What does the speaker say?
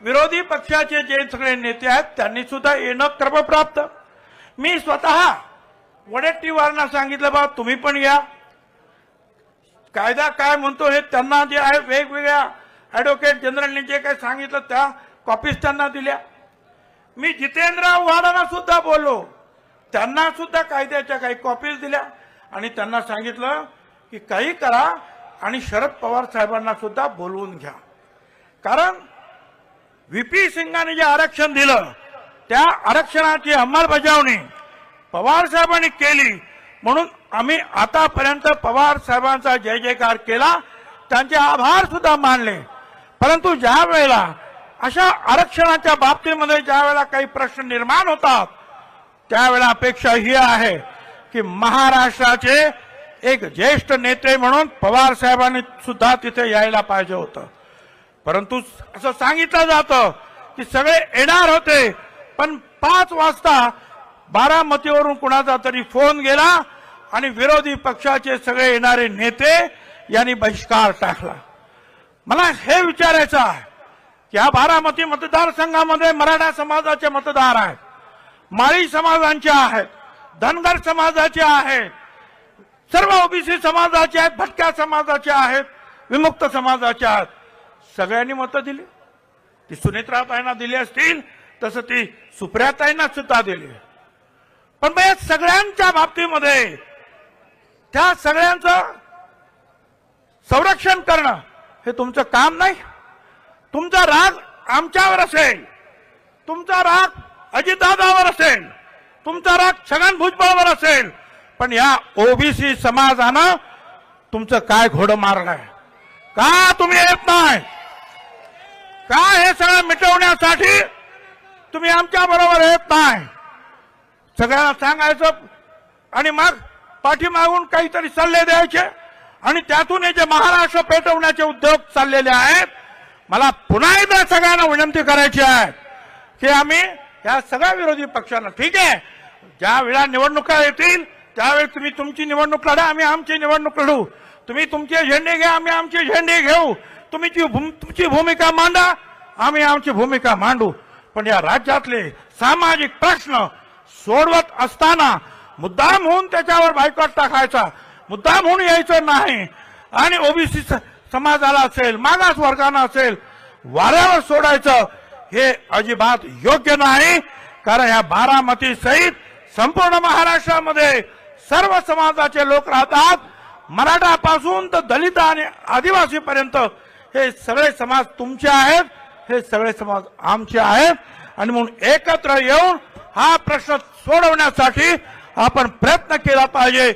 विरोधी पक्षाचे जे सगळे नेते आहेत त्यांनी सुद्धा येणं क्रमप्राप्त. मी स्वतः वडेट्टीवारांना सांगितलं बा तुम्ही पण या. कायदा काय म्हणतो हे त्यांना जे आहे वेगवेगळ्या ऍडव्होकेट जनरलने जे काही सांगितलं त्या कॉपीज त्यांना दिल्या. मी जितेंद्र आव्हाडांना सुद्धा बोललो. त्यांना सुद्धा कायद्याच्या काही कॉपीज दिल्या. आणि त्यांना सांगितलं की काही करा आणि शरद पवार साहेबांना सुद्धा बोलवून घ्या. कारण व्हीपी सिंगाने जे आरक्षण दिलं त्या आरक्षणाची अंमलबजावणी पवार साहेबांनी केली. म्हणून आम्ही आतापर्यंत पवार साहेबांचा जय जयकार केला. त्यांचे आभार सुद्धा मानले. परंतु ज्या वेळेला अशा आरक्षणाच्या बाबतीमध्ये ज्या वेळेला काही प्रश्न निर्माण होतात त्यावेळेला अपेक्षा ही आहे की महाराष्ट्राचे एक ज्येष्ठ नेते म्हणून पवार साहेबांनी सुद्धा तिथे यायला पाहिजे होतं. परंतु असं सांगितलं जातं की सगळे येणार होते पण पाच वाजता बारामतीवरून कुणाचा तरी फोन गेला आणि विरोधी पक्षाचे सगळे येणारे नेते यांनी बहिष्कार टाकला. मला हे विचारायचं आहे की या बारामती मतदारसंघामध्ये मराठा समाजाचे मतदार आहेत माळी समाजांचे आहेत धनगर समाजाचे आहेत सर्व ओबीसी समाजाचे आहेत भटक्या समाजाचे आहेत विमुक्त समाजाचे आहेत. सगळ्यांनी मतं दिली. ती सुनेत्राताईंना दिली असतील तसं ती सुप्रियाताईंना सुद्धा दिली. पण मग या सगळ्यांच्या बाबतीमध्ये त्या सगळ्यांचं संरक्षण करणं हे तुमचं काम नाही. तुमचा राग आमच्यावर असेल. तुमचा राग अजितदादावर असेल. तुमचा राग छगन भुजबळवर असेल. पण या ओबीसी समाजानं तुमचं काय घोडं मारलंय? का तुम्ही येत नाही? का हे सगळं मिटवण्यासाठी तुम्ही आमच्या बरोबर येत नाही. सगळ्यांना सांगायचं आणि मग पाठीमागून काहीतरी सल्ले द्यायचे आणि त्यातून हे जे महाराष्ट्र पेटवण्याचे उद्योग चाललेले आहेत मला पुन्हा एकदा सगळ्यांना विनंती करायची आहे की आम्ही या सगळ्या विरोधी पक्षांना ठीक आहे ज्या वेळा निवडणुका येतील त्यावेळी तुम्ही तुमची निवडणूक लढा आम्ही आमची निवडणूक लढू. तुम्ही तुमचे झेंडे घ्या आम्ही आमचे झेंडे घेऊ. तुम्ही जी भूम- तुमची भूमिका मांडा आम्ही आमची भूमिका मांडू. पण या राज्यातले सामाजिक प्रश्न सोडवत असताना मुद्दाम होऊन त्याच्यावर बायकॉट टाकायचा मुद्दाम होऊन यायचं नाही. आणि ओबीसी समाजाला असेल मागास वर्गाला असेल वाऱ्यावर सोडायचं हे अजिबात योग्य नाही. कारण या बारामती सहित संपूर्ण महाराष्ट्रामध्ये सर्व समाजाचे लोक राहतात. मराठापासून तर दलित आणि आदिवासी पर्यंत हे सगळे समाज तुमचे आहेत हे सगळे समाज आमचे आहेत. आणि म्हणून एकत्र येऊन हा प्रश्न सोडवण्यासाठी आपण प्रयत्न केला पाहिजे.